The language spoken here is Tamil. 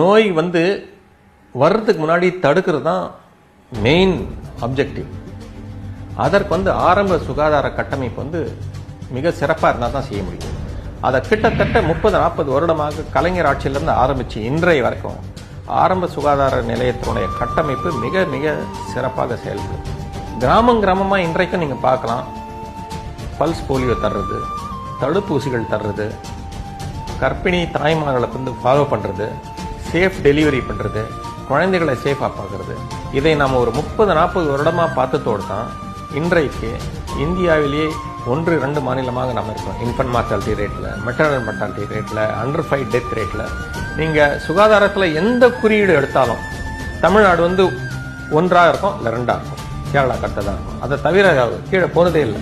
நோய் வந்து வர்றதுக்கு முன்னாடி தடுக்கிறது தான் மெயின் அப்ஜெக்டிவ் அதற்கு வந்து ஆரம்ப சுகாதார கட்டமைப்பு வந்து மிக சிறப்பாக இருந்தால் தான் செய்ய முடியும். அதை கிட்டத்தட்ட முப்பது நாற்பது வருடமாக கலைஞர் ஆட்சியிலேருந்து ஆரம்பித்து இன்றைய வரைக்கும் ஆரம்ப சுகாதார நிலையத்தினுடைய கட்டமைப்பு மிக மிக சிறப்பாக செயல்படும் கிராமம் கிராமமாக இன்றைக்கும் நீங்கள் பார்க்கலாம். பல்ஸ் போலியோ தர்றது தடுப்பூசிகள் தர்றது கர்ப்பிணி தாய்மார்களை வந்து ஃபாலோ பண்ணுறது சேஃப் டெலிவரி பண்ணுறது குழந்தைகளை சேஃபாக பார்க்குறது இதை நாம் ஒரு முப்பது நாற்பது வருடமாக பார்த்ததோடு தான் இன்றைக்கு இந்தியாவிலேயே ஒன்று ரெண்டு மாநிலமாக நம்ம இருக்கோம். இன்ஃபன்ட் மார்டாலிட்டி ரேட்டில் மெட்டர்னல் மார்டாலிட்டி ரேட்டில் அண்டர் ஃபைவ் டெத் ரேட்டில் நீங்கள் சுகாதாரத்தில் எந்த குறியீடு எடுத்தாலும் தமிழ்நாடு வந்து ஒன்றாக இருக்கும் இல்லை ரெண்டாக இருக்கும். கேரளா கட்டதாக இருக்கும். அதை தவிர கீழே போகிறதே இல்லை.